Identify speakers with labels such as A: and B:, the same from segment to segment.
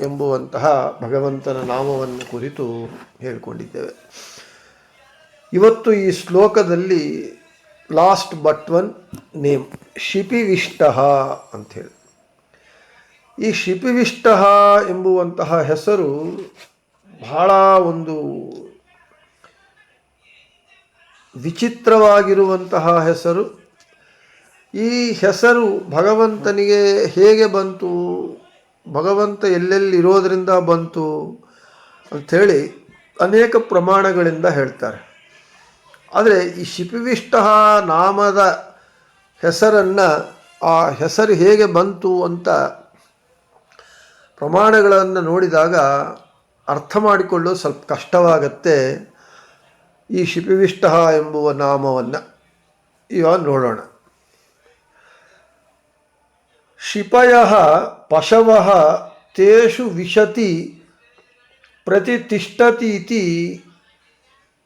A: ಎಂಬುವಂತಹ ಭಗವಂತನ ನಾಮವನ್ನು ಕುರಿತು ಹೇಳಿಕೊಂಡಿದ್ದೇವೆ. ಇವತ್ತು ಈ ಶ್ಲೋಕದಲ್ಲಿ last but one name, Shipivishta ಅಂಥೇಳಿ. ಈ ಶಿಪಿವಿಷ್ಟ ಎಂಬುವಂತಹ ಹೆಸರು ಬಹಳ ಒಂದು ವಿಚಿತ್ರವಾಗಿರುವಂತಹ ಹೆಸರು. ಈ ಹೆಸರು ಭಗವಂತನಿಗೆ ಹೇಗೆ ಬಂತು ಭಗವಂತ ಎಲ್ಲೆಲ್ಲಿ ಇರೋದರಿಂದ ಬಂತು ಅಂಥೇಳಿ ಅನೇಕ ಪ್ರಮಾಣಗಳಿಂದ ಹೇಳ್ತಾರೆ. ಆದರೆ ಈ ಶಿಪಿವಿಷ್ಟ ನಾಮದ ಹೆಸರನ್ನು ಆ ಹೆಸರು ಹೇಗೆ ಬಂತು ಅಂತ ಪ್ರಮಾಣಗಳನ್ನು ನೋಡಿದಾಗ ಅರ್ಥ ಮಾಡಿಕೊಳ್ಳೋದು ಸ್ವಲ್ಪ ಕಷ್ಟವಾಗತ್ತೆ. ಈ ಶಿಪಿವಿಷ್ಟ ಎಂಬುವ ನಾಮವನ್ನು ಇವಾಗ ನೋಡೋಣ. ಶಿಪಯ ಪಶವ ತೇಷು ವಿಶತಿ ಪ್ರತಿಷ್ಠತೀತಿ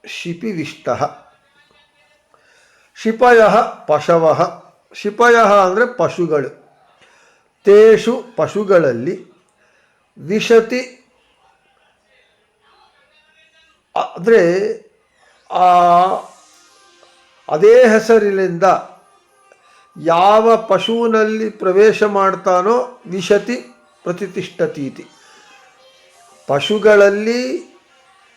A: ಶಿಪಿವಿಷ್ಟ. ಶಿಪಯ ಪಶವ, ಶಿಪಯ ಅಂದರೆ ಪಶುಗಳು. ತೇಷು ಪಶುಗಳಲ್ಲಿ ವಿಶತಿ ಅಂದರೆ ಅದೇ ಹೆಸರಿನಿಂದ ಯಾವ ಪಶುವಿನಲ್ಲಿ ಪ್ರವೇಶ ಮಾಡ್ತಾನೋ ವಿಶತಿ ಪ್ರತಿಷ್ಠತೀತಿ. ಪಶುಗಳಲ್ಲಿ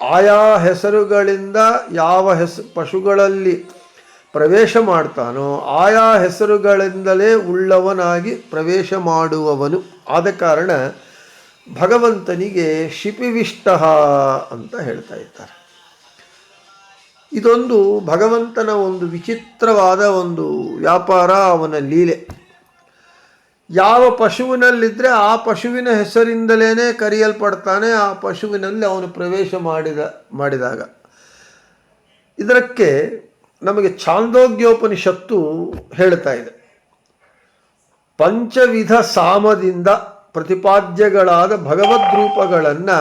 A: ಆಯಾ ಹೆಸರುಗಳಿಂದ ಯಾವ ಹೆಸ, ಪಶುಗಳಲ್ಲಿ ಪ್ರವೇಶ ಮಾಡ್ತಾನೋ ಆಯಾ ಹೆಸರುಗಳಿಂದಲೇ ಉಳ್ಳವನಾಗಿ ಪ್ರವೇಶ ಮಾಡುವವನು. ಆದ ಕಾರಣ ಭಗವಂತನಿಗೆ ಶಿಪಿವಿಷ್ಟ ಅಂತ ಹೇಳ್ತಾ ಇದ್ದಾರೆ. ಇದೊಂದು ಭಗವಂತನ ಒಂದು ವಿಚಿತ್ರವಾದ ಒಂದು ವ್ಯಾಪಾರ, ಅವನ ಲೀಲೆ. ಯಾವ ಪಶುವಿನಲ್ಲಿದ್ದರೆ ಆ ಪಶುವಿನ ಹೆಸರಿಂದಲೇ ಕರೆಯಲ್ಪಡ್ತಾನೆ, ಆ ಪಶುವಿನಲ್ಲಿ ಅವನು ಪ್ರವೇಶ ಮಾಡಿದ, ಮಾಡಿದಾಗ. ಇದಕ್ಕೆ ನಮಗೆ ಛಾಂದೋಗ್ಯೋಪನಿಷತ್ತು ಹೇಳ್ತಾ ಇದೆ. ಪಂಚವಿಧ ಸಾಮದಿಂದ ಪ್ರತಿಪಾದ್ಯಗಳಾದ ಭಗವದ್ರೂಪಗಳನ್ನು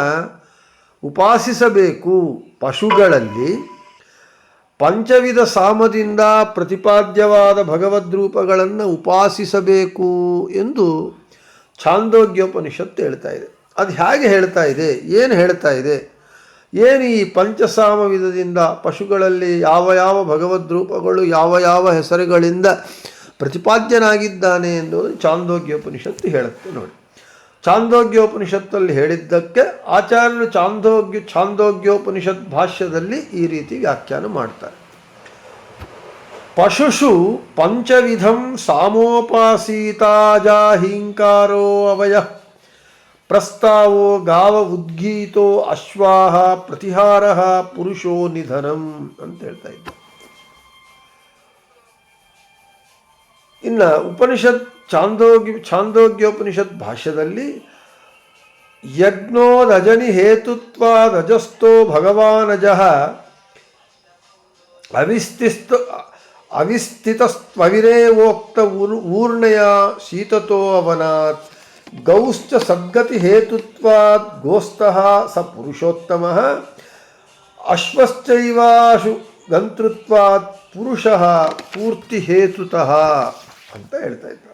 A: ಉಪಾಸಿಸಬೇಕು ಪಶುಗಳಲ್ಲಿ. ಪಂಚವಿಧ ಸಾಮದಿಂದ ಪ್ರತಿಪಾದ್ಯವಾದ ಭಗವದ್ರೂಪಗಳನ್ನು ಉಪಾಸಿಸಬೇಕು ಎಂದು ಛಾಂದೋಗ್ಯೋಪನಿಷತ್ತು ಹೇಳ್ತಾ ಇದೆ. ಅದು ಹೇಗೆ ಹೇಳ್ತಾ ಇದೆ? ಏನು ಹೇಳ್ತಾ ಇದೆ? ಏನು ಈ ಪಂಚಸಾಮ ವಿಧದಿಂದ ಪಶುಗಳಲ್ಲಿ ಯಾವ ಯಾವ ಭಗವದ್ರೂಪಗಳು, ಯಾವ ಯಾವ ಹೆಸರುಗಳಿಂದ ಪ್ರತಿಪಾದ್ಯನಾಗಿದ್ದಾನೆ ಎಂದು ಚಾಂದೋಗ್ಯೋಪನಿಷತ್ತು ಹೇಳುತ್ತೆ ನೋಡಿ. ಚಾಂದೋಗ್ಯೋಪನಿಷತ್ತಲ್ಲಿ ಹೇಳಿದ್ದಕ್ಕೆ ಆಚಾರ್ಯರು ಚಾಂದೋಗ್ಯ, ಚಾಂದೋಗ್ಯೋಪನಿಷತ್ ಭಾಷ್ಯದಲ್ಲಿ ಈ ರೀತಿ ವ್ಯಾಖ್ಯಾನ ಮಾಡ್ತಾರೆ. ಪಶುಷು ಪಂಚವಿಧಂ ಸಾಮೋಪಾಸೀತಾಜಾಹಿಂಕಾರೋ ಅವಯ, ಪ್ರಸ್ತಾವೋ ಗಾವ ಉದ್ಗೀತೋ ಅಶ್ವಾಹ ಪ್ರತಿಹಾರ ಪುರುಷೋ ನಿಧನಂ ಅಂತ ಹೇಳ್ತಾ ಇದ್ದ. ಇನ್ನು ಉಪನಿಷತ್ ಚಾಂದೋಗ್ಯ ಛಾಂದೋಗ್ಯೋಪನಿಷತ್ ಭಾಷ್ಯದಲ್ಲಿ ಯಜ್ಞೋದಜನಿ ಹೇತುತ್ವಾದಜಸ್ಥೋ ಭಗವಾನಜಃ ಅವಿಸ್ತಿಸ್ತ ಅವಿಸ್ಥಿತಸ್ತ್ವವಿರೇವೋಕ್ತ ಊರ್, ಊರ್ಣಯ ಶೀತತೋ ಅವನಾತ್, ಗೌಶ್ಚ ಸದ್ಗತಿ ಹೇತುತ್ವಾತ್ ಗೋಸ್ತಃ ಸ ಪುರುಷೋತ್ತಮ, ಅಶ್ವಶ್ಚೈವಾಶು ಗಂತೃತ್ವಾತ್, ಪುರುಷ ಪೂರ್ತಿ ಹೇತುತಃ ಅಂತ ಹೇಳ್ತಾ ಇದ್ದಾರೆ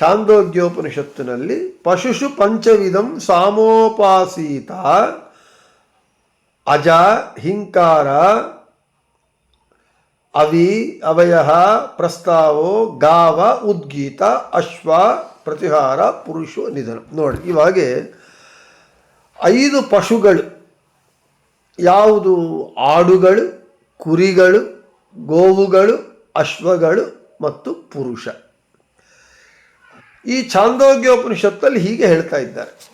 A: ಛಾಂದೋಗ್ಯೋಪನಿಷತ್ತಿನಲ್ಲಿ ಪಶುಷು ಪಂಚವಿಧಂ ಸಾಮೋಪಾಸೀತ, ಅಜ, ಹಿಂಕಾರ, ಅವಿ ಅವಯ ಪ್ರಸ್ತಾವೋ, ಗಾವ, ಉದ್ಗೀತ, ಅಶ್ವ, ಪ್ರತಿಹಾರ, ಪುರುಷ, ನಿಧನ. ನೋಡಿ ಇವಾಗೆ ಐದು ಪಶುಗಳು. ಯಾವುದು? ಆಡುಗಳು, ಕುರಿಗಳು, ಗೋವುಗಳು, ಅಶ್ವಗಳು ಮತ್ತು ಪುರುಷ. ಈ ಛಾಂದೋಗ್ಯೋಪನಿಷತ್ತಲ್ಲಿ ಹೀಗೆ ಹೇಳ್ತಾ ಇದ್ದಾರೆ.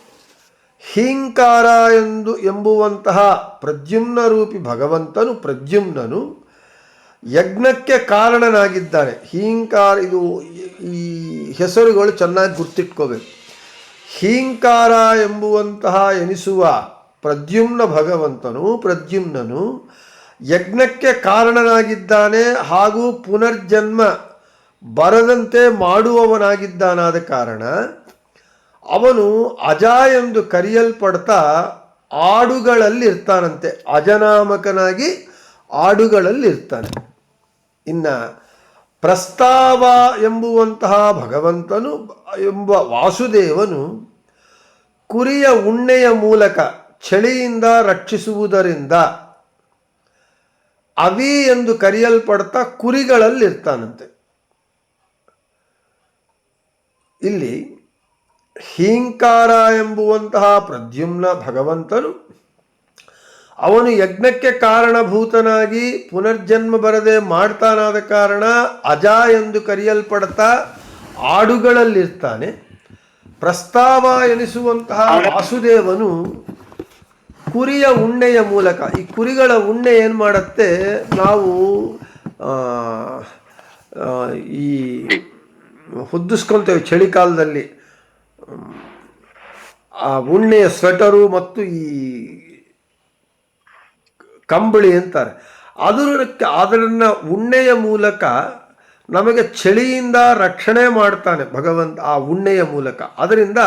A: ಹಿಂಕಾರ ಎಂದು ಎಂಬುವಂತಹ ಪ್ರದ್ಯುಮ್ನ ರೂಪಿ ಭಗವಂತನು ಪ್ರದ್ಯುಮ್ನನು ಯಜ್ಞಕ್ಕೆ ಕಾರಣನಾಗಿದ್ದಾನೆ. ಹೀಂಕಾರ ಇದು ಈ ಹೆಸರುಗಳು ಚೆನ್ನಾಗಿ ಗುರ್ತಿಟ್ಕೋಬೇಕು. ಹೀಂಕಾರ ಎಂಬುವಂತಹ ಎನಿಸುವ ಪ್ರದ್ಯುಮ್ನ ಭಗವಂತನು ಪ್ರದ್ಯುಮ್ನನು ಯಜ್ಞಕ್ಕೆ ಕಾರಣನಾಗಿದ್ದಾನೆ ಹಾಗೂ ಪುನರ್ಜನ್ಮ ಬರದಂತೆ ಮಾಡುವವನಾಗಿದ್ದಾನಾದ ಕಾರಣ ಅವನು ಅಜ ಎಂದು ಕರೆಯಲ್ಪಡ್ತಾ ಆಡುಗಳಲ್ಲಿ ಇರ್ತಾನಂತೆ ಅಜನಾಮಕನಾಗಿ ಆಡುಗಳಲ್ಲಿ ಇರ್ತಾನೆ ಇನ್ನು ಪ್ರಸ್ತಾವ ಎಂಬುವಂತಹ ಭಗವಂತನು ಎಂಬ ವಾಸುದೇವನು ಕುರಿಯ ಉಣ್ಣೆಯ ಮೂಲಕ ಚಳಿಯಿಂದ ರಕ್ಷಿಸುವುದರಿಂದ ಅವಿ ಎಂದು ಕರೆಯಲ್ಪಡ್ತಾ ಕುರಿಗಳಲ್ಲಿರ್ತಾನಂತೆ. ಇಲ್ಲಿ ಹೀಂಕಾರ ಎಂಬುವಂತಹ ಪ್ರದ್ಯುಮ್ನ ಭಗವಂತನು ಅವನು ಯಜ್ಞಕ್ಕೆ ಕಾರಣಭೂತನಾಗಿ ಪುನರ್ಜನ್ಮ ಬರದೆ ಮಾಡ್ತಾನಾದ ಕಾರಣ ಅಜ ಎಂದು ಕರೆಯಲ್ಪಡ್ತಾ ಆಡುಗಳಲ್ಲಿರ್ತಾನೆ. ಪ್ರಸ್ತಾವ ಎನಿಸುವಂತಹ ವಾಸುದೇವನು ಕುರಿಯ ಉಣ್ಣೆಯ ಮೂಲಕ ಈ ಕುರಿಗಳ ಉಣ್ಣೆ ಏನು ಮಾಡುತ್ತೆ? ನಾವು ಈ ಹೊದ್ದಿಸ್ಕೊಳ್ತೇವೆ ಚಳಿಗಾಲದಲ್ಲಿ ಆ ಉಣ್ಣೆಯ ಸ್ವೆಟರು ಮತ್ತು ಈ ಕಂಬಳಿ ಅಂತಾರೆ. ಅದಕ್ಕೆ ಅದರನ್ನು ಉಣ್ಣೆಯ ಮೂಲಕ ನಮಗೆ ಚಳಿಯಿಂದ ರಕ್ಷಣೆ ಮಾಡ್ತಾನೆ ಭಗವಂತ ಆ ಉಣ್ಣೆಯ ಮೂಲಕ. ಅದರಿಂದ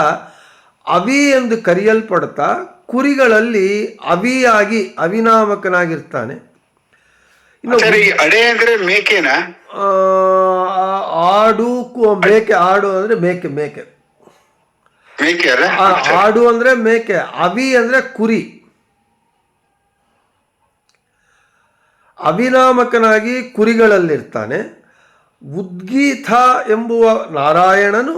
A: ಅವಿ ಎಂದು ಕರೆಯಲ್ಪಡ್ತಾ ಕುರಿಗಳಲ್ಲಿ ಅವಿಯಾಗಿ ಅವಿನಾಮಕನಾಗಿರ್ತಾನೆ ಇನ್ನು
B: ಅಡೆ ಅಂದ್ರೆ ಮೇಕೆನಾ?
A: ಆಡು ಮೇಕೆ ಆಡು ಅಂದರೆ ಮೇಕೆ ಮೇಕೆ. ಆಡು ಅಂದರೆ ಮೇಕೆ ಅವಿ ಅಂದರೆ ಕುರಿ. ಅವಿನಾಮಕನಾಗಿ ಕುರಿಗಳಲ್ಲಿರ್ತಾನೆ. ಉದ್ಗೀತ ಎಂಬುವ ನಾರಾಯಣನು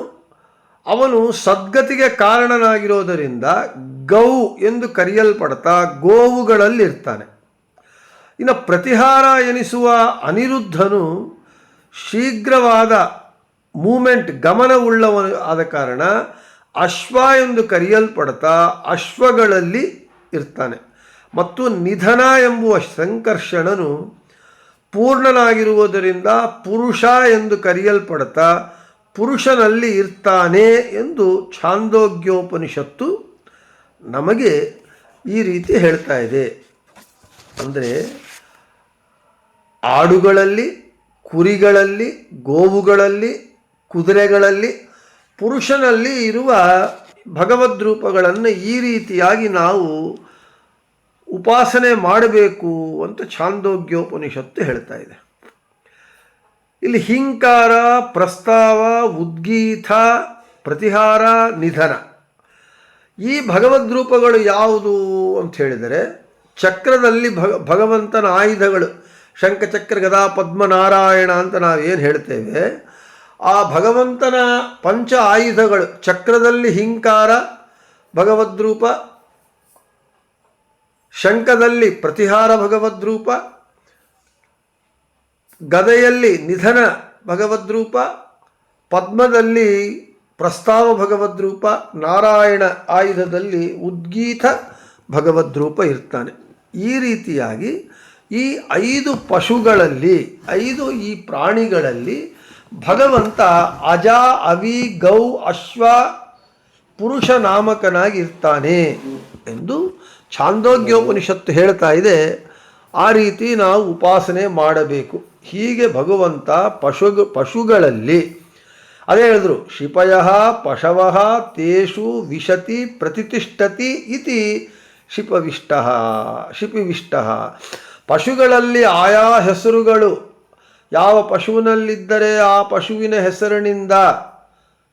A: ಅವನು ಸದ್ಗತಿಗೆ ಕಾರಣನಾಗಿರೋದರಿಂದ ಗೌ ಎಂದು ಕರೆಯಲ್ಪಡ್ತಾ ಗೋವುಗಳಲ್ಲಿರ್ತಾನೆ. ಇನ್ನು ಪ್ರತಿಹಾರ ಎನಿಸುವ ಅನಿರುದ್ಧನು ಶೀಘ್ರವಾದ ಮೂಮೆಂಟ್ ಗಮನವುಳ್ಳವನು ಆದ ಕಾರಣ ಅಶ್ವ ಎಂದು ಕರೆಯಲ್ಪಡ್ತಾ ಅಶ್ವಗಳಲ್ಲಿ ಇರ್ತಾನೆ. ಮತ್ತು ನಿಧನ ಎಂಬುವ ಸಂಕರ್ಷಣನು ಪೂರ್ಣನಾಗಿರುವುದರಿಂದ ಪುರುಷ ಎಂದು ಕರೆಯಲ್ಪಡ್ತಾ ಪುರುಷನಲ್ಲಿ ಇರ್ತಾನೆ ಎಂದು ಛಾಂದೋಗ್ಯೋಪನಿಷತ್ತು ನಮಗೆ ಈ ರೀತಿ ಹೇಳ್ತಾ ಇದೆ. ಅಂದರೆ ಆಡುಗಳಲ್ಲಿ ಕುರಿಗಳಲ್ಲಿ, ಗೋವುಗಳಲ್ಲಿ, ಕುದುರೆಗಳಲ್ಲಿ, ಪುರುಷನಲ್ಲಿ ಇರುವ ಭಗವದ್ ರೂಪಗಳನ್ನು ಈ ರೀತಿಯಾಗಿ ನಾವು ಉಪಾಸನೆ ಮಾಡಬೇಕು ಅಂತ ಛಾಂದೋಗ್ಯೋಪನಿಷತ್ತು ಹೇಳ್ತಾ ಇದೆ. ಇಲ್ಲಿ ಹಿಂಕಾರ, ಪ್ರಸ್ತಾವ ಉದ್ಗೀತ ಪ್ರತಿಹಾರ, ನಿಧನ. ಈ ಭಗವದ್ ರೂಪಗಳು ಯಾವುದು ಅಂತ ಹೇಳಿದರೆ, ಚಕ್ರದಲ್ಲಿ ಭಗ, ಭಗವಂತನ ಆಯುಧಗಳು. ಶಂಖಚಕ್ರ ಗದಾ ಪದ್ಮನಾರಾಯಣ ಅಂತ ನಾವೇನು ಹೇಳ್ತೇವೆ, ಆ ಭಗವಂತನ ಪಂಚ ಆಯುಧಗಳು, ಚಕ್ರದಲ್ಲಿ ಹಿಂಕಾರ, ಭಗವದ್ರೂಪ, ಶಂಖದಲ್ಲಿ ಪ್ರತಿಹಾರ ಭಗವದ್ರೂಪ, ಗದೆಯಲ್ಲಿ ನಿಧನ ಭಗವದ್ರೂಪ, ಪದ್ಮದಲ್ಲಿ ಪ್ರಸ್ತಾವ ಭಗವದ್ರೂಪ, ನಾರಾಯಣ ಆಯುಧದಲ್ಲಿ ಉದ್ಗೀತ ಭಗವದ್ರೂಪ ಇರ್ತಾನೆ. ಈ ರೀತಿಯಾಗಿ ಈ ಐದು ಪಶುಗಳಲ್ಲಿ, ಐದು ಈ ಪ್ರಾಣಿಗಳಲ್ಲಿ ಭಗವಂತ ಅಜ, ಅವಿ, ಗೌ, ಅಶ್ವ ಪುರುಷ ನಾಮಕನಾಗಿ ಇರ್ತಾನೆ ಎಂದು ಛಾಂದೋಗ್ಯೋಪನಿಷತ್ತು ಹೇಳ್ತಾ ಇದೆ. ಆ ರೀತಿ ನಾವು ಉಪಾಸನೆ ಮಾಡಬೇಕು. ಹೀಗೆ ಭಗವಂತ ಪಶು ಪಶುಗಳಲ್ಲಿ, ಅದೇ ಹೇಳಿದ್ರು, ಶಿಪಯ ಪಶವ ತೇಷು ವಿಶತಿ ಪ್ರತಿಷ್ಠತಿ ಇತಿ ಶಿಪವಿಷ್ಟ, ಶಿಪಿವಿಷ್ಟ. ಪಶುಗಳಲ್ಲಿ ಆಯಾ ಹೆಸರುಗಳು. ಯಾವ ಪಶುವಿನಲ್ಲಿದ್ದರೆ ಆ ಪಶುವಿನ ಹೆಸರಿನಿಂದ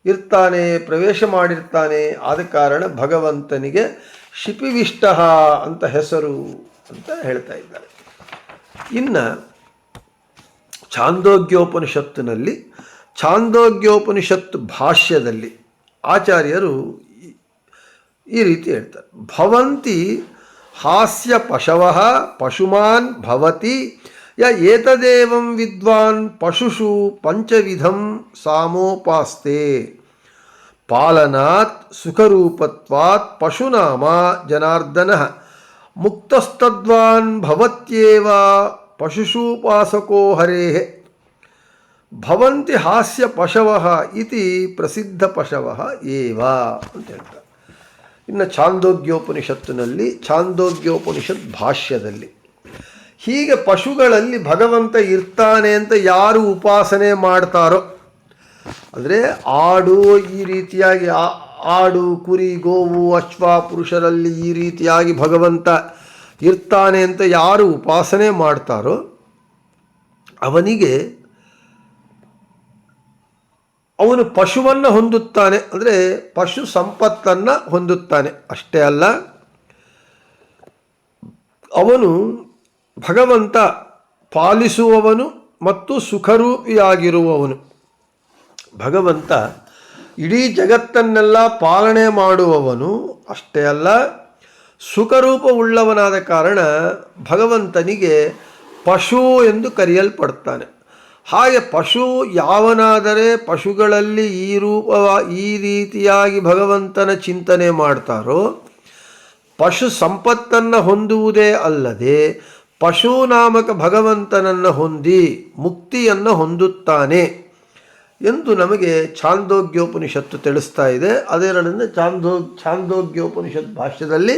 A: ಇರ್ತಾನೆ, ಪ್ರವೇಶ ಮಾಡಿರ್ತಾನೆ. ಆದ ಕಾರಣ ಭಗವಂತನಿಗೆ ಶಿಪಿವಿಷ್ಟ ಅಂತ ಹೆಸರು ಅಂತ ಹೇಳ್ತಾ ಇದ್ದಾರೆ. ಇನ್ನು ಛಾಂದೋಗ್ಯೋಪನಿಷತ್ತಿನಲ್ಲಿ, ಛಾಂದೋಗ್ಯೋಪನಿಷತ್ತು ಭಾಷ್ಯದಲ್ಲಿ ಆಚಾರ್ಯರು ಈ- ರೀತಿ ಹೇಳ್ತಾರೆ. ಭವಂತಿ ಹಾಸ್ಯ ಪಶವ ಪಶುಮಾನ್ ಭವತಿ ಯ ಏತದೇವಂ ವಿದ್ವಾನ್ ಪಶುಷು ಪಂಚವಿಧಂ ಸಾಮೋಪಾಸ್ತೆ ಪಾಲನಾತ್ ಸುಖರೂಪತ್ವಾತ್ ಪಶುನಾಮ ಜನಾರ್ದನ ಮುಕ್ತಸ್ತದ್ವಾನ್ ಭವತ್ಯೇವ ಪಶುಷೂಪಾಸಕೋ ಹರೇಃ ಭವಂತಿ ಹಾಸ್ಯ ಪಶವ ಇತಿ ಪ್ರಸಿದ್ಧ ಪಶವ ಏವ ಅಂತ ಹೇಳ್ತಾರೆ ಇನ್ನು ಛಾಂದೋಗ್ಯೋಪನಿಷತ್ತಿನಲ್ಲಿ ಛಾಂದೋಗ್ಯೋಪನಿಷತ್ ಭಾಷ್ಯದಲ್ಲಿ. ಹೀಗೆ ಪಶುಗಳಲ್ಲಿ ಭಗವಂತ ಇರ್ತಾನೆ ಅಂತ ಯಾರು ಉಪಾಸನೆ ಮಾಡ್ತಾರೋ, ಅಂದರೆ ಆಡು ಈ ರೀತಿಯಾಗಿ ಆಡು, ಕುರಿ, ಗೋವು, ಅಶ್ವ, ಪುರುಷರಲ್ಲಿ ಈ ರೀತಿಯಾಗಿ ಭಗವಂತ ಇರ್ತಾನೆ ಅಂತ ಯಾರು ಉಪಾಸನೆ ಮಾಡ್ತಾರೋ, ಅವನಿಗೆ ಅವನು ಪಶುವನ್ನು ಹೊಂದುತ್ತಾನೆ. ಅಂದರೆ ಪಶು ಸಂಪತ್ತನ್ನು ಹೊಂದುತ್ತಾನೆ. ಅಷ್ಟೇ ಅಲ್ಲ, ಅವನು ಭಗವಂತ ಪಾಲಿಸುವವನು ಮತ್ತು ಸುಖರೂಪಿಯಾಗಿರುವವನು. ಭಗವಂತ ಇಡೀ ಜಗತ್ತನ್ನೆಲ್ಲ ಪಾಲನೆ ಮಾಡುವವನು. ಅಷ್ಟೇ ಅಲ್ಲ, ಸುಖರೂಪವುಳ್ಳವನಾದ ಕಾರಣ ಭಗವಂತನಿಗೆ ಪಶು ಎಂದು ಕರೆಯಲ್ಪಡ್ತಾನೆ. ಹಾಗೆ ಪಶು ಯಾವನಾದರೆ ಪಶುಗಳಲ್ಲಿ ಈ ರೂಪ, ಈ ರೀತಿಯಾಗಿ ಭಗವಂತನ ಚಿಂತನೆ ಮಾಡ್ತಾರೋ, ಪಶು ಸಂಪತ್ತನ್ನು ಹೊಂದುವುದೇ ಅಲ್ಲದೆ ಪಶು ನಾಮಕ ಭಗವಂತನನ್ನು ಹೊಂದಿ ಮುಕ್ತಿಯನ್ನು ಹೊಂದುತ್ತಾನೆ ಎಂದು ನಮಗೆ ಛಾಂದೋಗ್ಯೋಪನಿಷತ್ತು ತಿಳಿಸ್ತಾ ಇದೆ. ಅದರಿಂದ ಛಾಂದೋ, ಛಾಂದೋಗ್ಯೋಪನಿಷತ್ ಭಾಷ್ಯದಲ್ಲಿ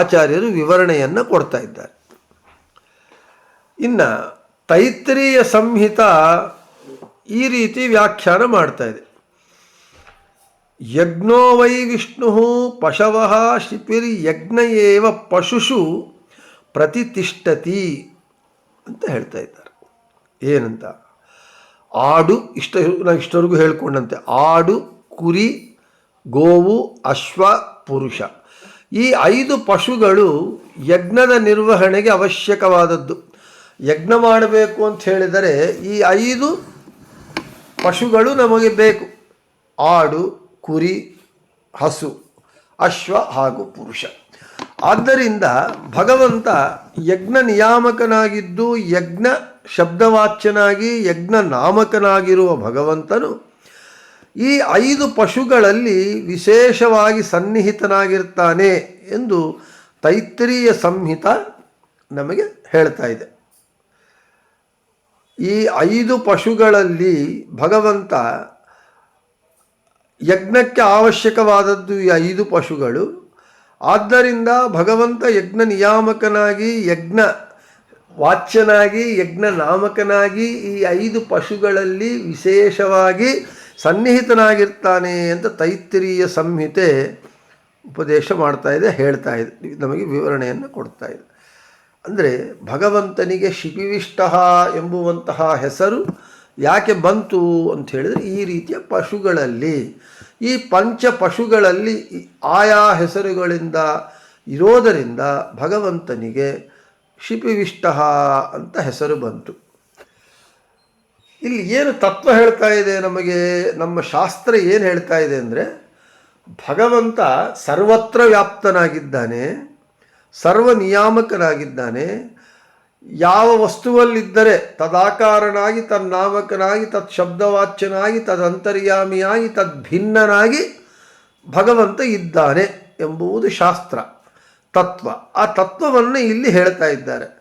A: ಆಚಾರ್ಯರು ವಿವರಣೆಯನ್ನು ಕೊಡ್ತಾ ಇದ್ದಾರೆ. ಇನ್ನು ತೈತ್ರೀಯ ಸಂಹಿತ ಈ ರೀತಿ ವ್ಯಾಖ್ಯಾನ ಮಾಡ್ತಾ ಇದೆ. ಯಜ್ಞೋ ವೈ ವಿಷ್ಣು ಪಶವ ಶಿಪಿರ್ ಯಜ್ಞ ಏವ ಪಶುಷು ಪ್ರತಿಷ್ಠತಿ ಅಂತ ಹೇಳ್ತಾ ಇದ್ದಾರೆ. ಏನಂತ? ಆಡು ಇಷ್ಟ ನಾವು ಇಷ್ಟವರೆಗೂ ಹೇಳ್ಕೊಂಡಂತೆ. ಆಡು, ಕುರಿ, ಗೋವು, ಅಶ್ವ, ಪುರುಷ. ಈ ಐದು ಪಶುಗಳು ಯಜ್ಞದ ನಿರ್ವಹಣೆಗೆ ಅವಶ್ಯಕವಾದದ್ದು. ಯಜ್ಞ ಮಾಡಬೇಕು ಅಂತ ಹೇಳಿದರೆ ಈ ಐದು ಪಶುಗಳು ನಮಗೆ ಬೇಕು. ಆಡು, ಕುರಿ, ಹಸು, ಅಶ್ವ ಹಾಗೂ ಪುರುಷ. ಆದ್ದರಿಂದ ಭಗವಂತ ಯಜ್ಞ ನಿಯಾಮಕನಾಗಿದ್ದು, ಯಜ್ಞ ಶಬ್ದವಾಚ್ಯನಾಗಿ, ಯಜ್ಞ ನಾಮಕನಾಗಿರುವ ಭಗವಂತನು ಈ ಐದು ಪಶುಗಳಲ್ಲಿ ವಿಶೇಷವಾಗಿ ಸನ್ನಿಹಿತನಾಗಿರ್ತಾನೆ ಎಂದು ತೈತ್ರಿಯ ಸಂಹಿತ ನಮಗೆ ಹೇಳ್ತಾ ಇದೆ. ಈ ಐದು ಪಶುಗಳಲ್ಲಿ ಭಗವಂತ ಯಜ್ಞಕ್ಕೆ ಅವಶ್ಯಕವಾದದ್ದು ಈ ಐದು ಪಶುಗಳು. ಆದ್ದರಿಂದ ಭಗವಂತ ಯಜ್ಞ ನಿಯಾಮಕನಾಗಿ, ಯಜ್ಞ ವಾಚ್ಯನಾಗಿ, ಯಜ್ಞ ನಾಮಕನಾಗಿ ಈ ಐದು ಪಶುಗಳಲ್ಲಿ ವಿಶೇಷವಾಗಿ ಸನ್ನಿಹಿತನಾಗಿರ್ತಾನೆ ಅಂತ ತೈತ್ತಿರೀಯ ಸಂಹಿತೆ ಉಪದೇಶ ಮಾಡ್ತಾ ಇದೆ, ಹೇಳ್ತಾ ಇದೆ. ನಮಗೆ ವಿವರಣೆಯನ್ನು ಕೊಡ್ತಾ ಇದೆ. ಅಂದರೆ ಭಗವಂತನಿಗೆ ಶಿಪಿವಿಷ್ಟ ಎಂಬುವಂತಹ ಹೆಸರು ಯಾಕೆ ಬಂತು ಅಂತ ಹೇಳಿದರೆ ಈ ರೀತಿಯ ಪಶುಗಳಲ್ಲಿ, ಈ ಪಂಚ ಪಶುಗಳಲ್ಲಿ ಆಯಾ ಹೆಸರುಗಳಿಂದ ಇರೋದರಿಂದ ಭಗವಂತನಿಗೆ ಶಿಪಿವಿಷ್ಟ ಅಂತ ಹೆಸರು ಬಂತು. ಇಲ್ಲಿ ಏನು ತತ್ವ ಹೇಳ್ತಾ ಇದೆ ನಮಗೆ, ನಮ್ಮ ಶಾಸ್ತ್ರ ಏನು ಹೇಳ್ತಾ ಇದೆ ಅಂದರೆ ಭಗವಂತ ಸರ್ವತ್ರ ವ್ಯಾಪ್ತನಾಗಿದ್ದಾನೆ ಸರ್ವ ನಿಯಾಮಕನಾಗಿದ್ದಾನೆ ಯಾವ ವಸ್ತುವಲ್ಲಿದ್ದರೆ ತದಾಕಾರನಾಗಿ ತನ್ನಾಮಕನಾಗಿ ತತ್ ಶಬ್ದವಾಚ್ಯನಾಗಿ ತದಂತರ್ಯಾಮಿಯಾಗಿ ತದ್ಭಿನ್ನನಾಗಿ ಭಗವಂತ ಇದ್ದಾನೆ ಎಂಬುವುದು ಶಾಸ್ತ್ರ, ತತ್ವ. ಆ ತತ್ವವನ್ನು ಇಲ್ಲಿ ಹೇಳ್ತಾ ಇದ್ದಾರೆ.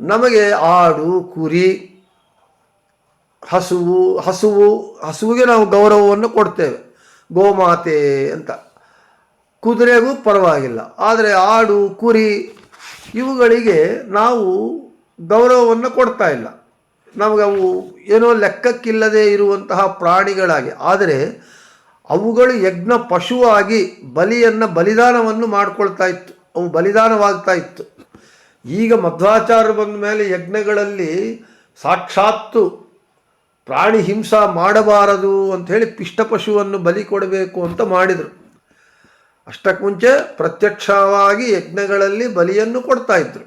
A: ನಮಗೆ ಆಡು, ಕುರಿ, ಹಸುವು ಹಸುವು, ಹಸುವಿಗೆ ನಾವು ಗೌರವವನ್ನು ಕೊಡ್ತೇವೆ. ಗೋಮಾತೆ ಅಂತ. ಕುದುರೆಗೂ ಪರವಾಗಿಲ್ಲ. ಆದರೆ ಆಡು, ಕುರಿ ಇವುಗಳಿಗೆ ನಾವು ಗೌರವವನ್ನು ಕೊಡ್ತಾ ಇಲ್ಲ. ನಮಗೆ ಅವು ಏನೋ ಲೆಕ್ಕಕ್ಕಿಲ್ಲದೆ ಇರುವಂತಹ ಪ್ರಾಣಿಗಳಾಗಿ. ಆದರೆ ಅವುಗಳು ಯಜ್ಞ ಪಶುವಾಗಿ ಬಲಿಯನ್ನು ಬಲಿದಾನವನ್ನು ಮಾಡಿಕೊಳ್ತಾ ಇತ್ತು. ಅವು ಬಲಿದಾನವಾಗ್ತಾ ಇತ್ತು. ಈಗ ಮಧ್ವಾಚಾರ ಬಂದ ಮೇಲೆ ಯಜ್ಞಗಳಲ್ಲಿ ಸಾಕ್ಷಾತ್ತು ಪ್ರಾಣಿ ಹಿಂಸಾ ಮಾಡಬಾರದು ಅಂಥೇಳಿ ಪಿಷ್ಟಪಶುವನ್ನು ಬಲಿ ಕೊಡಬೇಕು ಅಂತ ಮಾಡಿದರು. ಅಷ್ಟಕ್ಕೆ ಮುಂಚೆ ಪ್ರತ್ಯಕ್ಷವಾಗಿ ಯಜ್ಞಗಳಲ್ಲಿ ಬಲಿಯನ್ನು ಕೊಡ್ತಾ ಇದ್ರು.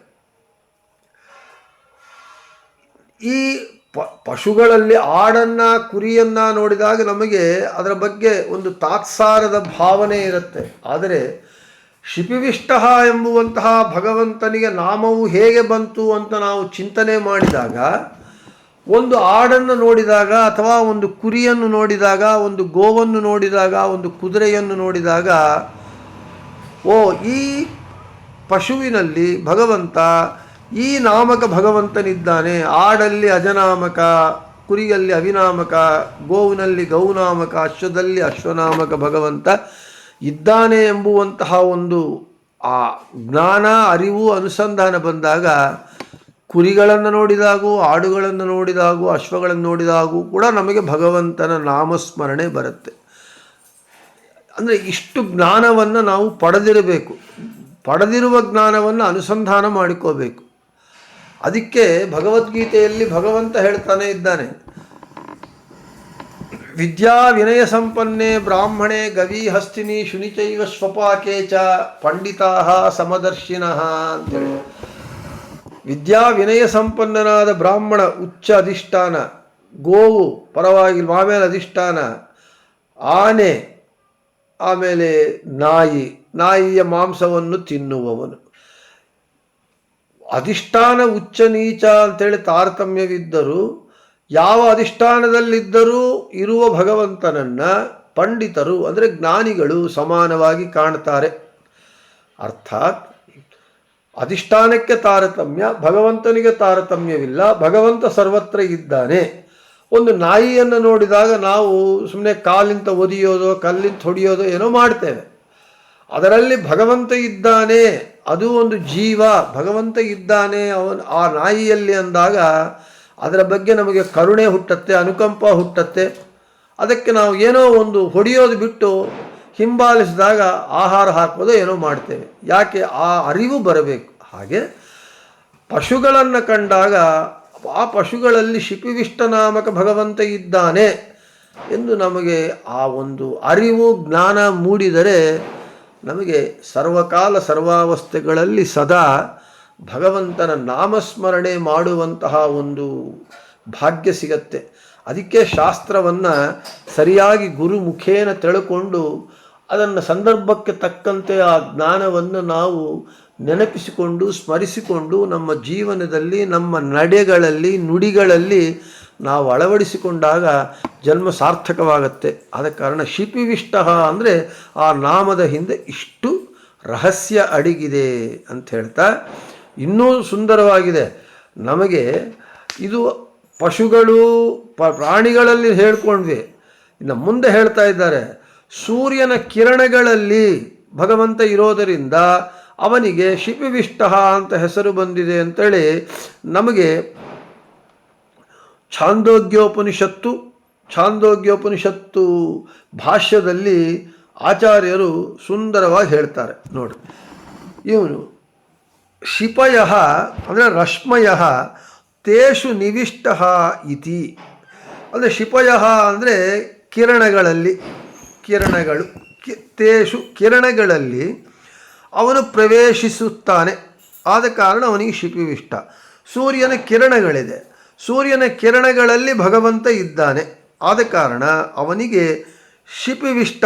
A: ಈ ಪಶುಗಳಲ್ಲಿ ಆಡನ್ನ, ಕುರಿಯನ್ನ ನೋಡಿದಾಗ ನಮಗೆ ಅದರ ಬಗ್ಗೆ ಒಂದು ತಾತ್ಸಾರದ ಭಾವನೆ ಇರುತ್ತೆ. ಆದರೆ ಶಿಪಿವಿಷ್ಟ ಎಂಬುವಂತಹ ಭಗವಂತನಿಗೆ ನಾಮವು ಹೇಗೆ ಬಂತು ಅಂತ ನಾವು ಚಿಂತನೆ ಮಾಡಿದಾಗ, ಒಂದು ಆಡನ್ನು ನೋಡಿದಾಗ ಅಥವಾ ಒಂದು ಕುರಿಯನ್ನು ನೋಡಿದಾಗ, ಒಂದು ಗೋವನ್ನು ನೋಡಿದಾಗ, ಒಂದು ಕುದುರೆಯನ್ನು ನೋಡಿದಾಗ ಓ, ಈ ಪಶುವಿನಲ್ಲಿ ಭಗವಂತ, ಈ ನಾಮಕ ಭಗವಂತನಿದ್ದಾನೆ. ಆಡಲ್ಲಿ ಅಜನಾಮಕ, ಕುರಿಯಲ್ಲಿ ಅವಿನಾಮಕ, ಗೋವಿನಲ್ಲಿ ಗೌನಾಮಕ, ಅಶ್ವದಲ್ಲಿ ಅಶ್ವನಾಮಕ ಭಗವಂತ ಇದ್ದಾನೆ ಎಂಬುವಂತಹ ಒಂದು, ಆ ಜ್ಞಾನ, ಅರಿವು, ಅನುಸಂಧಾನ ಬಂದಾಗ ಕುರಿಗಳನ್ನು ನೋಡಿದಾಗೂ, ಆಡುಗಳನ್ನು ನೋಡಿದಾಗೂ, ಅಶ್ವಗಳನ್ನು ನೋಡಿದಾಗೂ ಕೂಡ ನಮಗೆ ಭಗವಂತನ ನಾಮಸ್ಮರಣೆ ಬರುತ್ತೆ. ಅಂದರೆ ಇಷ್ಟು ಜ್ಞಾನವನ್ನು ನಾವು ಪಡೆದಿರಬೇಕು. ಪಡೆದಿರುವ ಜ್ಞಾನವನ್ನು ಅನುಸಂಧಾನ ಮಾಡಿಕೋಬೇಕು. ಅದಕ್ಕೆ ಭಗವದ್ಗೀತೆಯಲ್ಲಿ ಭಗವಂತ ಹೇಳ್ತಾನೆ ಇದ್ದಾನೆ. ವಿದ್ಯಾ ವಿನಯ ಸಂಪನ್ನೆ ಬ್ರಾಹ್ಮಣೆ ಗವಿ ಹಸ್ತಿನಿ ಶುನಿಚೈವ ಸ್ವಪಾಕೆ ಚ ಪಂಡಿತಾ ಸಮದರ್ಶಿನಃ ಅಂತೇಳಿ. ವಿದ್ಯಾ ವಿನಯ ಸಂಪನ್ನನಾದ ಬ್ರಾಹ್ಮಣ ಉಚ್ಚ ಅಧಿಷ್ಠಾನ, ಗೋವು ಪರವಾಗಿ ಆಮೇಲೆ ಅಧಿಷ್ಠಾನ, ಆನೆ ಆಮೇಲೆ ನಾಯಿ, ನಾಯಿಯ ಮಾಂಸವನ್ನು ತಿನ್ನುವವನು. ಅಧಿಷ್ಠಾನ ಉಚ್ಚ ನೀಚ ಅಂತೇಳಿ ತಾರತಮ್ಯವಿದ್ದರೂ, ಯಾವ ಅಧಿಷ್ಠಾನದಲ್ಲಿದ್ದರೂ ಇರುವ ಭಗವಂತನನ್ನ ಪಂಡಿತರು, ಅಂದರೆ ಜ್ಞಾನಿಗಳು ಸಮಾನವಾಗಿ ಕಾಣ್ತಾರೆ. ಅರ್ಥಾತ್ ಅಧಿಷ್ಠಾನಕ್ಕೆ ತಾರತಮ್ಯ, ಭಗವಂತನಿಗೆ ತಾರತಮ್ಯವಿಲ್ಲ, ಭಗವಂತ ಸರ್ವತ್ರ ಇದ್ದಾನೆ. ಒಂದು ನಾಯಿಯನ್ನು ನೋಡಿದಾಗ ನಾವು ಸುಮ್ಮನೆ ಕಾಲಿಂತ ಒದಿಯೋದೋ, ಕಲ್ಲಿಂತ ಹೊಡೆಯೋದೋ ಏನೋ ಮಾಡ್ತೇವೆ. ಅದರಲ್ಲಿ ಭಗವಂತ ಇದ್ದಾನೆ, ಅದು ಒಂದು ಜೀವ, ಭಗವಂತ ಇದ್ದಾನೆ, ಅವನು ಆ ನಾಯಿಯಲ್ಲಿ ಅಂದಾಗ ಅದರ ಬಗ್ಗೆ ನಮಗೆ ಕರುಣೆ ಹುಟ್ಟತ್ತೆ, ಅನುಕಂಪ ಹುಟ್ಟತ್ತೆ. ಅದಕ್ಕೆ ನಾವು ಏನೋ ಒಂದು ಹೊಡೆಯೋದು ಬಿಟ್ಟು ಹಿಂಬಾಲಿಸಿದಾಗ ಆಹಾರ ಹಾಕೋದು ಏನೋ ಮಾಡ್ತೇವೆ. ಯಾಕೆ? ಆ ಅರಿವು ಬರಬೇಕು. ಹಾಗೆ ಪಶುಗಳನ್ನು ಕಂಡಾಗ ಆ ಪಶುಗಳಲ್ಲಿ ಶಿಪಿವಿಷ್ಟ ನಾಮಕ ಭಗವಂತ ಇದ್ದಾನೆ ಎಂದು ನಮಗೆ ಆ ಒಂದು ಅರಿವು, ಜ್ಞಾನ ಮೂಡಿದರೆ ನಮಗೆ ಸರ್ವಕಾಲ ಸರ್ವಾವಸ್ಥೆಗಳಲ್ಲಿ ಸದಾ ಭಗವಂತನ ನಾಮಸ್ಮರಣೆ ಮಾಡುವಂತಹ ಒಂದು ಭಾಗ್ಯ ಸಿಗತ್ತೆ. ಅದಕ್ಕೆ ಶಾಸ್ತ್ರವನ್ನು ಸರಿಯಾಗಿ ಗುರು ಮುಖೇನ ತಿಳ್ಕೊಂಡು ಅದನ್ನು ಸಂದರ್ಭಕ್ಕೆ ತಕ್ಕಂತೆ ಆ ಜ್ಞಾನವನ್ನು ನಾವು ನೆನಪಿಸಿಕೊಂಡು, ಸ್ಮರಿಸಿಕೊಂಡು ನಮ್ಮ ಜೀವನದಲ್ಲಿ, ನಮ್ಮ ನಡೆಗಳಲ್ಲಿ, ನುಡಿಗಳಲ್ಲಿ ನಾವು ಅಳವಡಿಸಿಕೊಂಡಾಗ ಜನ್ಮ ಸಾರ್ಥಕವಾಗತ್ತೆ. ಆದ ಕಾರಣ ಶಿಪಿವಿಷ್ಟ ಅಂದರೆ ಆ ನಾಮದ ಹಿಂದೆ ಇಷ್ಟು ರಹಸ್ಯ ಅಡಗಿದೆ ಅಂತ ಹೇಳ್ತಾ, ಇನ್ನೂ ಸುಂದರವಾಗಿದೆ. ನಮಗೆ ಇದು ಪಶುಗಳು, ಪ, ಪ್ರಾಣಿಗಳಲ್ಲಿ ಹೇಳ್ಕೊಂಡ್ವಿ. ಇನ್ನು ಮುಂದೆ ಹೇಳ್ತಾ ಇದ್ದಾರೆ, ಸೂರ್ಯನ ಕಿರಣಗಳಲ್ಲಿ ಭಗವಂತ ಇರೋದರಿಂದ ಅವನಿಗೆ ಶಿಪಿವಿಷ್ಟ ಅಂತ ಹೆಸರು ಬಂದಿದೆ ಅಂತೇಳಿ ನಮಗೆ ಛಾಂದೋಗ್ಯೋಪನಿಷತ್ತು ಛಾಂದೋಗ್ಯೋಪನಿಷತ್ತು ಭಾಷ್ಯದಲ್ಲಿ ಆಚಾರ್ಯರು ಸುಂದರವಾಗಿ ಹೇಳ್ತಾರೆ. ನೋಡಿ, ಇವನು ಶಿಪಯ ಅಂದರೆ ರಶ್ಮಯ ತೇಷು ನಿವಿಷ್ಟ ಇತಿ. ಅಂದರೆ ಶಿಪಯ ಅಂದರೆ ಕಿರಣಗಳಲ್ಲಿ, ಕಿರಣಗಳು, ಕಿ, ತೇಷು ಕಿರಣಗಳಲ್ಲಿ ಅವನು ಪ್ರವೇಶಿಸುತ್ತಾನೆ. ಆದ ಕಾರಣ ಅವನಿಗೆ ಶಿಪಿವಿಷ್ಟ ಸೂರ್ಯನ ಕಿರಣಗಳಿದೆ. ಸೂರ್ಯನ ಕಿರಣಗಳಲ್ಲಿ ಭಗವಂತ ಇದ್ದಾನೆ. ಆದ ಕಾರಣ ಅವನಿಗೆ ಶಿಪಿವಿಷ್ಟ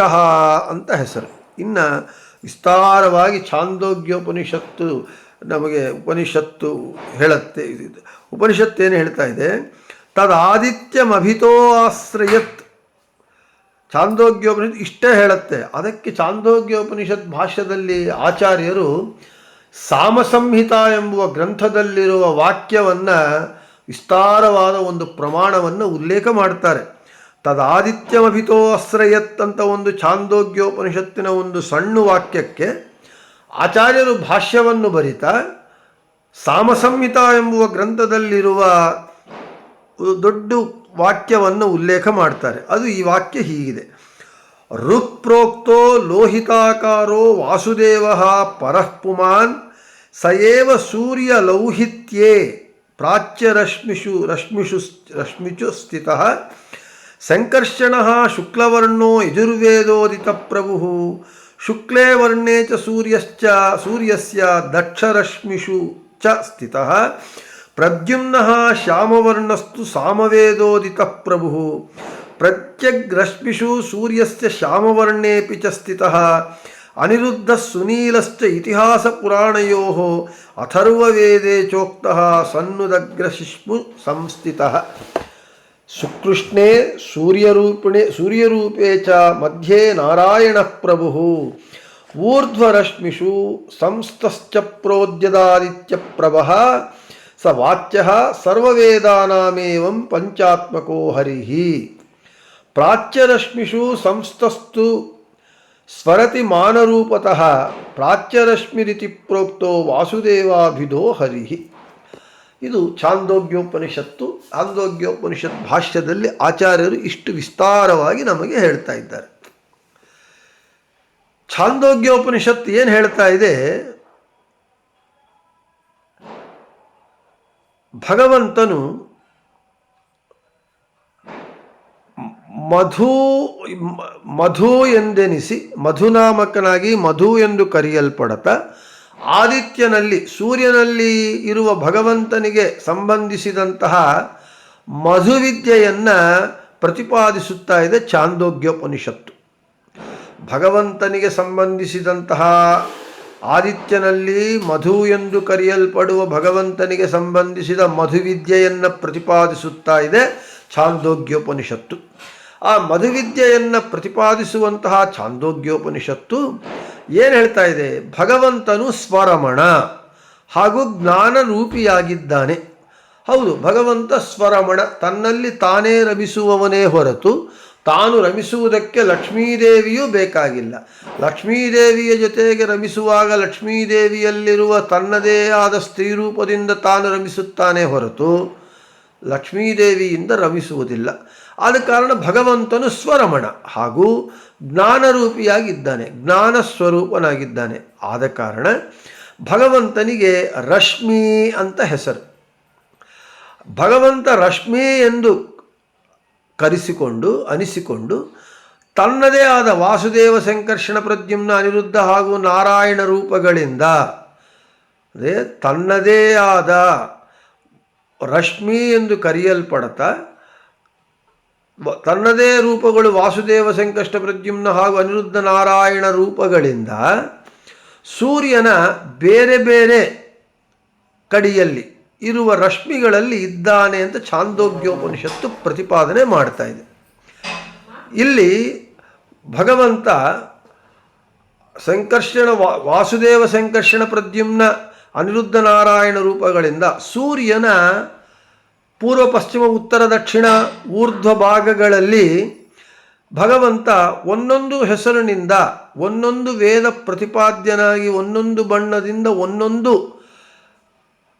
A: ಅಂತ ಹೆಸರು. ಇನ್ನು ವಿಸ್ತಾರವಾಗಿ ಛಾಂದೋಗ್ಯೋಪನಿಷತ್ತು ನಮಗೆ ಉಪನಿಷತ್ತು ಹೇಳುತ್ತೆ. ಇದು ಏನು ಹೇಳ್ತಾ ಇದೆ? ತದಾದಿತ್ಯಮಭಿತೋ ಆಶ್ರಯತ್ ಛಾಂದೋಗ್ಯೋಪನಿಷತ್ ಇಷ್ಟೇ ಹೇಳುತ್ತೆ. ಅದಕ್ಕೆ ಚಾಂದೋಗ್ಯೋಪನಿಷತ್ ಭಾಷ್ಯದಲ್ಲಿ ಆಚಾರ್ಯರು ಸಾಮಸಂಹಿತ ಎಂಬುವ ಗ್ರಂಥದಲ್ಲಿರುವ ವಾಕ್ಯವನ್ನು ವಿಸ್ತಾರವಾದ ಒಂದು ಪ್ರಮಾಣವನ್ನು ಉಲ್ಲೇಖ ಮಾಡ್ತಾರೆ. ತದಾದಿತ್ಯಮಭಿತೋ ಅಸ್ರಯತ್ ಅಂತ ಒಂದು ಚಾಂದೋಗ್ಯೋಪನಿಷತ್ತಿನ ಒಂದು ಸಣ್ಣ ವಾಕ್ಯಕ್ಕೆ ಆಚಾರ್ಯರು ಭಾಷ್ಯವನ್ನು ಬರಿತಾ, ಸಾಮಸಂಹಿತ ಎಂಬುವ ಗ್ರಂಥದಲ್ಲಿರುವ ದೊಡ್ಡ ವಾಕ್ಯವನ್ನು ಉಲ್ಲೇಖ ಮಾಡ್ತಾರೆ. ಅದು ಈ ವಾಕ್ಯ ಹೀಗಿದೆ. ಋಕ್ಪ್ರೋಕ್ತೋ ಲೋಹಿತಾಕಾರೋ ವಾಸುದೇವ ಪರಃಪುಮಾನ್ ಸಯೇವ ಸೂರ್ಯ ಲೌಹಿತ್ಯೇ ಪ್ರಾಚ್ಯರಶ್ಮಿಷು ರಶ್ಮಿಷು ರಶ್ಮಿಷು ಸ್ಥಿತಃ ಸಂಕರ್ಷಣ ಶುಕ್ಲವರ್ಣೋ ಯಜುರ್ವೇದೋದಿತ ಪ್ರಭು ಶುಕ್ಲೇ ವರ್ಣೇ ಚ ಸೂರ್ಯಶ್ಚ ಸೂರ್ಯಸ್ಯ ದಕ್ಷರಶ್ಮಿಷು ಚ ಸ್ಥಿತಃ ಪ್ರದ್ಯುಮ್ನಃ ಶ್ಯಾಮವರ್ಣಸ್ತು ಸಾಮವೇದೋದಿತ ಪ್ರಭು. ಪ್ರತ್ಯಗ್ರಶ್ಮಿಷು ಸೂರ್ಯಸ್ಯ ಶ್ಯಾಮವರ್ಣೇಪಿ ಚ ಸ್ಥಿತಃ. ಅನಿರುದ್ಧ ಸುನೀಲಶ್ಚ ಇತಿಹಾಸ ಪುರಾಣಯೋ. ಅಥರ್ವವೇದೇ ಚೋಕ್ತಃ ಸನ್ನುದಗ್ರಶಿಷ್ಮು ಸಂಸ್ಥಿತಃ. ಸುಕೃಷ್ಣೇ ಸೂರ್ಯರೂಪಿಣೆ ಸೂರ್ಯರೂಪೇ ಚ ಮಧ್ಯೆ ನಾರಾಯಣ ಪ್ರಭು. ಊರ್ಧ್ವರಶ್ಮಿಷು ಸಂಸ್ಥಶ್ಚ ಪ್ರೋದ್ಯದಾದಿತ್ಯ ಪ್ರಭ. ಸ ವಾಚ್ಯ ಸರ್ವವೇದಾನಾಮೇವಂ ಪಂಚಾತ್ಮಕೋ ಹರಿಹಿ ಪ್ರಾಚ್ಯರಶ್ಮಿಷು ಸಂಸ್ಥಸ್ತು ಸ್ವರತಿ ಮಾನರೂಪತಃ ಪ್ರಾಚ್ಯರಶ್ಮಿರಿತಿ ಪ್ರೋಕ್ತೋ ವಾಸುದೇವಾಭಿಧೋ ಹರಿಹಿ ಇದು ಛಾಂದೋಗ್ಯೋಪನಿಷತ್ತು, ಛಾಂದೋಗ್ಯೋಪನಿಷತ್ ಭಾಷ್ಯದಲ್ಲಿ ಆಚಾರ್ಯರು ಇಷ್ಟು ವಿಸ್ತಾರವಾಗಿ ನಮಗೆ ಹೇಳ್ತಾ ಇದ್ದಾರೆ. ಛಾಂದೋಗ್ಯೋಪನಿಷತ್ತು ಏನು ಹೇಳ್ತಾ ಇದೆ? ಭಗವಂತನು ಮಧು ಮಧು ಎಂದೆನಿಸಿ, ಮಧುನಾಮಕನಾಗಿ ಮಧು ಎಂದು ಕರೆಯಲ್ಪಡತ. ಆದಿತ್ಯನಲ್ಲಿ, ಸೂರ್ಯನಲ್ಲಿ ಇರುವ ಭಗವಂತನಿಗೆ ಸಂಬಂಧಿಸಿದಂತಹ ಮಧುವಿದ್ಯೆಯನ್ನು ಪ್ರತಿಪಾದಿಸುತ್ತಾ ಇದೆ ಚಾಂದೋಗ್ಯೋಪನಿಷತ್ತು. ಭಗವಂತನಿಗೆ ಸಂಬಂಧಿಸಿದಂತಹ ಆದಿತ್ಯನಲ್ಲಿ ಮಧು ಎಂದು ಕರೆಯಲ್ಪಡುವ ಭಗವಂತನಿಗೆ ಸಂಬಂಧಿಸಿದ ಮಧುವಿದ್ಯೆಯನ್ನು ಪ್ರತಿಪಾದಿಸುತ್ತಾ ಇದೆ ಛಾಂದೋಗ್ಯೋಪನಿಷತ್ತು. ಆ ಮಧುವಿದ್ಯೆಯನ್ನು ಪ್ರತಿಪಾದಿಸುವಂತಹ ಛಾಂದೋಗ್ಯೋಪನಿಷತ್ತು ಏನು ಹೇಳ್ತಾ ಇದೆ? ಭಗವಂತನು ಸ್ವರಮಣ ಹಾಗೂ ಜ್ಞಾನ ರೂಪಿಯಾಗಿದ್ದಾನೆ. ಹೌದು, ಭಗವಂತ ಸ್ವರಮಣ ತನ್ನಲ್ಲಿ ತಾನೇ ರಮಿಸುವವನೇ ಹೊರತು ತಾನು ರಮಿಸುವುದಕ್ಕೆ ಲಕ್ಷ್ಮೀದೇವಿಯೂ ಬೇಕಾಗಿಲ್ಲ. ಲಕ್ಷ್ಮೀದೇವಿಯ ಜೊತೆಗೆ ರಮಿಸುವಾಗ ಲಕ್ಷ್ಮೀದೇವಿಯಲ್ಲಿರುವ ತನ್ನದೇ ಆದ ಸ್ತ್ರೀ ರೂಪದಿಂದ ತಾನು ರಮಿಸುತ್ತಾನೆ ಹೊರತು ಲಕ್ಷ್ಮೀದೇವಿಯಿಂದ ರಮಿಸುವುದಿಲ್ಲ. ಆದ ಕಾರಣ ಭಗವಂತನು ಸ್ವರಮಣ ಹಾಗೂ ಜ್ಞಾನರೂಪಿಯಾಗಿದ್ದಾನೆ ಜ್ಞಾನ ಸ್ವರೂಪನಾಗಿದ್ದಾನೆ ಆದ ಕಾರಣ ಭಗವಂತನಿಗೆ ರಶ್ಮಿ ಅಂತ ಹೆಸರು. ಭಗವಂತ ರಶ್ಮಿ ಎಂದು ಕರೆಸಿಕೊಂಡು, ಅನಿಸಿಕೊಂಡು, ತನ್ನದೇ ಆದ ವಾಸುದೇವ ಸಂಕರ್ಷಣ ಪ್ರದ್ಯುಮ್ನ ಅನಿರುದ್ಧ ಹಾಗೂ ನಾರಾಯಣ ರೂಪಗಳಿಂದ, ಅದೇ ತನ್ನದೇ ಆದ ರಶ್ಮಿ ಎಂದು ಕರೆಯಲ್ಪಡತ, ತನ್ನದೇ ರೂಪಗಳು ವಾಸುದೇವ ಸಂಕಷ್ಟ ಪ್ರದ್ಯುಮ್ನ ಹಾಗೂ ಅನಿರುದ್ಧ ನಾರಾಯಣ ರೂಪಗಳಿಂದ, ಸೂರ್ಯನ ಬೇರೆ ಬೇರೆ ಕಡಿಯಲ್ಲಿ ಇರುವ ರಶ್ಮಿಗಳಲ್ಲಿ ಇದ್ದಾನೆ ಅಂತ ಛಾಂದೋಗ್ಯೋಪನಿಷತ್ತು ಪ್ರತಿಪಾದನೆ ಮಾಡ್ತಾ ಇದೆ. ಇಲ್ಲಿ ಭಗವಂತ ಸಂಕರ್ಷಣ ವಾಸುದೇವ ಸಂಕರ್ಷಣ ಪ್ರದ್ಯುಮ್ನ ಅನಿರುದ್ಧ ನಾರಾಯಣ ರೂಪಗಳಿಂದ ಸೂರ್ಯನ ಪೂರ್ವ, ಪಶ್ಚಿಮ, ಉತ್ತರ, ದಕ್ಷಿಣ, ಊರ್ಧ್ವ ಭಾಗಗಳಲ್ಲಿ ಭಗವಂತ ಒಂದೊಂದು ಹೆಸರಿನಿಂದ ಒಂದೊಂದು ವೇದ ಪ್ರತಿಪಾದ್ಯನಾಗಿ ಒಂದೊಂದು ಬಣ್ಣದಿಂದ ಒಂದೊಂದು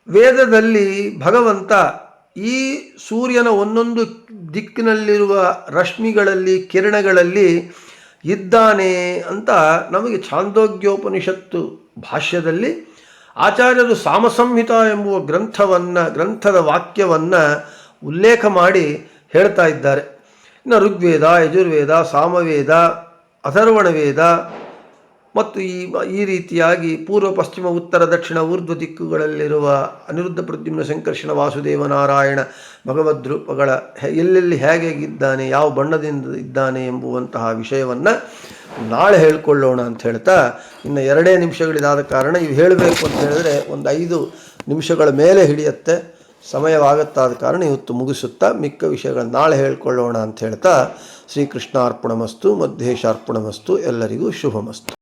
A: ವೇದದಲ್ಲಿ ಭಗವಂತ ಈ ಸೂರ್ಯನ ಒಂದೊಂದು ದಿಕ್ಕಿನಲ್ಲಿರುವ ರಶ್ಮಿಗಳಲ್ಲಿ, ಕಿರಣಗಳಲ್ಲಿ ಇದ್ದಾನೆ ಅಂತ ನಮಗೆ ಛಾಂದೋಗ್ಯೋಪನಿಷತ್ತು ಭಾಷ್ಯದಲ್ಲಿ ಆಚಾರ್ಯರು ಸಾಮಸಂಹಿತ ಎಂಬುವ ಗ್ರಂಥವನ್ನು, ಗ್ರಂಥದ ವಾಕ್ಯವನ್ನು ಉಲ್ಲೇಖ ಮಾಡಿ ಹೇಳ್ತಾ ಇದ್ದಾರೆ. ಇನ್ನು ಋಗ್ವೇದ, ಯಜುರ್ವೇದ, ಸಾಮವೇದ ಅಥರ್ವಣ ವೇದ ಮತ್ತು ಈ ಈ ರೀತಿಯಾಗಿ ಪೂರ್ವ, ಪಶ್ಚಿಮ, ಉತ್ತರ, ದಕ್ಷಿಣ, ಊರ್ಧ್ವ ದಿಕ್ಕುಗಳಲ್ಲಿರುವ ಅನಿರುದ್ಧ ಪ್ರದ್ಯುಮ್ನ ಸಂಕರ್ಷಣ ವಾಸುದೇವ ನಾರಾಯಣ ಭಗವದ್ರೂಪಗಳ ಎಲ್ಲೆಲ್ಲಿ ಹೇಗೆಗಿದ್ದಾನೆ ಯಾವ ಬಣ್ಣದಿಂದ ಇದ್ದಾನೆ ಎಂಬುವಂತಹ ವಿಷಯವನ್ನು ನಾಳೆ ಹೇಳ್ಕೊಳ್ಳೋಣ ಅಂತ ಹೇಳ್ತಾ, ಇನ್ನು ಎರಡೇ ನಿಮಿಷಗಳಿದಾದ ಕಾರಣ ಇವು ಹೇಳಬೇಕು ಅಂತ ಹೇಳಿದ್ರೆ ಒಂದು ಐದು ನಿಮಿಷಗಳ ಮೇಲೆ ಹಿಡಿಯುತ್ತೆ, ಸಮಯವಾಗತ್ತಾದ ಕಾರಣ ಇವತ್ತು ಮುಗಿಸುತ್ತಾ, ಮಿಕ್ಕ ವಿಷಯಗಳನ್ನು ನಾಳೆ ಹೇಳ್ಕೊಳ್ಳೋಣ ಅಂತ ಹೇಳ್ತಾ, ಶ್ರೀಕೃಷ್ಣಾರ್ಪಣಮಸ್ತು, ಮಧ್ಯೇಶಾರ್ಪಣಮಸ್ತು, ಎಲ್ಲರಿಗೂ ಶುಭಮಸ್ತು.